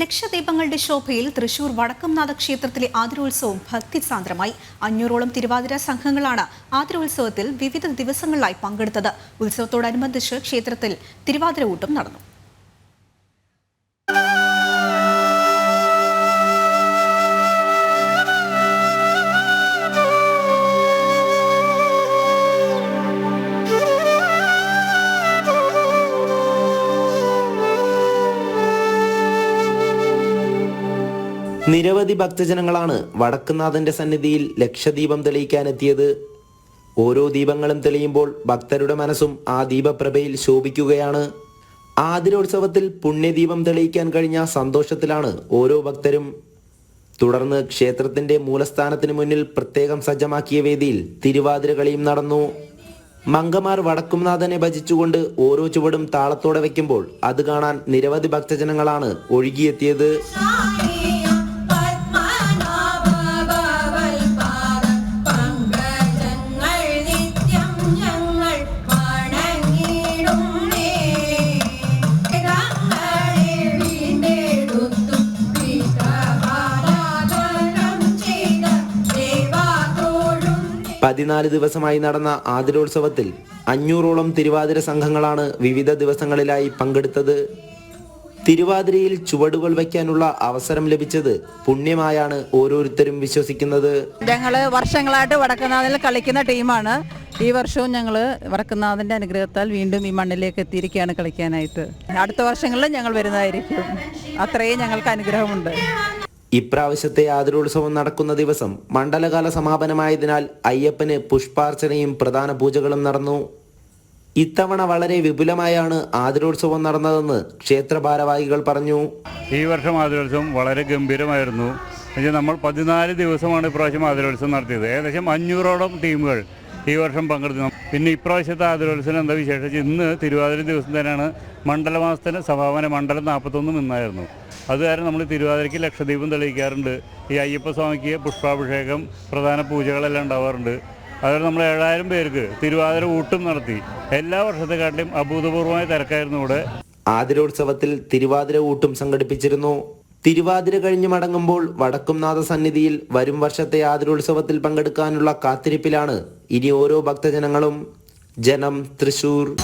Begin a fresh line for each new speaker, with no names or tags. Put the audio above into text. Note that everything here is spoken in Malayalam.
ലക്ഷദീപങ്ങളുടെ ശോഭയിൽ തൃശൂർ വടക്കംനാഥ ക്ഷേത്രത്തിലെ ആതിരോത്സവം ഭക്തിസാന്ദ്രമായി. അഞ്ഞൂറോളം തിരുവാതിര സംഘങ്ങളാണ് ആതിരോത്സവത്തിൽ വിവിധ ദിവസങ്ങളിലായി പങ്കെടുത്തത്. ഉത്സവത്തോടനുബന്ധിച്ച് ക്ഷേത്രത്തിൽ തിരുവാതിര ഊട്ടം നടന്നു.
നിരവധി ഭക്തജനങ്ങളാണ് വടക്കുന്നാഥന്റെ സന്നിധിയിൽ ലക്ഷദീപം തെളിയിക്കാനെത്തിയത്. ഓരോ ദീപങ്ങളും തെളിയുമ്പോൾ ഭക്തരുടെ മനസ്സും ആ ദീപപ്രഭയിൽ ശോഭിക്കുകയാണ്. ആതിരോത്സവത്തിൽ പുണ്യദീപം തെളിയിക്കാൻ കഴിഞ്ഞ സന്തോഷത്തിലാണ് ഓരോ ഭക്തരും. തുടർന്ന് ക്ഷേത്രത്തിന്റെ മൂലസ്ഥാനത്തിന് മുന്നിൽ പ്രത്യേകം സജ്ജമാക്കിയ വേദിയിൽ തിരുവാതിര കളിയും നടന്നു. മങ്കമാർ വടക്കുംനാഥനെ ഭജിച്ചുകൊണ്ട് ഓരോ ചുവടും താളത്തോടെ വയ്ക്കുമ്പോൾ അത് കാണാൻ നിരവധി ഭക്തജനങ്ങളാണ് ഒഴുകിയെത്തിയത്. പതിനാല് ദിവസമായി നടന്ന ആതിരോത്സവത്തിൽ അഞ്ഞൂറോളം തിരുവാതിര സംഘങ്ങളാണ് വിവിധ ദിവസങ്ങളിലായി പങ്കെടുത്തത്. തിരുവാതിരയിൽ ചുവടുകൾ വയ്ക്കാനുള്ള അവസരം ലഭിച്ചത് പുണ്യമായാണ് ഓരോരുത്തരും വിശ്വസിക്കുന്നത്.
ഞങ്ങൾ വർഷങ്ങളായിട്ട് വടക്കുന്നാഥിൽ കളിക്കുന്ന ടീമാണ്. ഈ വർഷവും ഞങ്ങൾ വടക്കുന്നാഥന്റെ അനുഗ്രഹത്താൽ വീണ്ടും ഈ മണ്ണിലേക്ക് എത്തിയിരിക്കുകയാണ് കളിക്കാനായിട്ട്. അടുത്ത വർഷങ്ങളിൽ ഞങ്ങൾ വരുന്നതായിരിക്കും. അത്രയും ഞങ്ങൾക്ക് അനുഗ്രഹമുണ്ട്.
ഇപ്രാവശ്യത്തെ ആതിരോത്സവം നടക്കുന്ന ദിവസം മണ്ഡലകാല സമാപനമായതിനാൽ അയ്യപ്പന് പുഷ്പാർച്ചനയും പ്രധാന പൂജകളും നടന്നു. ഇത്തവണ വളരെ വിപുലമായാണ് ആതിരോത്സവം നടന്നതെന്ന് ക്ഷേത്ര ഭാരവാഹികൾ പറഞ്ഞു.
ഈ വർഷം ആതിരോത്സവം വളരെ ഗംഭീരമായിരുന്നു. നമ്മൾ പതിനാല് ദിവസമാണ് ഇപ്രാവശ്യം ആതിരോത്സവം നടത്തിയത്. ഏകദേശം അഞ്ഞൂറോളം ടീമുകൾ ഈ വർഷം പങ്കെടുത്തു പിന്നെ ഇപ്രാവശ്യത്തെ ആതിരോത്സവം എന്താ വിശേഷം ഇന്ന് തിരുവാതിര ദിവസം തന്നെയാണ് മണ്ഡലമാസത്തിന് സമാപന മണ്ഡലം നാൽപ്പത്തൊന്നും ഇന്നായിരുന്നു അത് കാരണം നമ്മൾ തിരുവാതിരയ്ക്ക് ലക്ഷദ്വീപം തെളിയിക്കാറുണ്ട്. ഈ അയ്യപ്പ സ്വാമിക്ക് പുഷ്പാഭിഷേകം പ്രധാന പൂജകളെല്ലാം ഉണ്ടാവാറുണ്ട്. അതുപോലെ നമ്മൾ ഏഴായിരം പേർക്ക് തിരുവാതിര ഊട്ടും നടത്തി. എല്ലാ വർഷത്തെക്കാട്ടിലും അഭൂതപൂർവമായ തിരക്കായിരുന്നു ഇവിടെ.
ആതിരോത്സവത്തിൽ തിരുവാതിര ഊട്ടും സംഘടിപ്പിച്ചിരുന്നു. തിരുവാതിര കഴിഞ്ഞ് മടങ്ങുമ്പോൾ വടക്കുംനാഥ സന്നിധിയിൽ വരും വർഷത്തെ ആതിരോത്സവത്തിൽ പങ്കെടുക്കാനുള്ള കാത്തിരിപ്പിലാണ് ഇനി ഓരോ ഭക്തജനങ്ങളും. ജനം തൃശൂർ.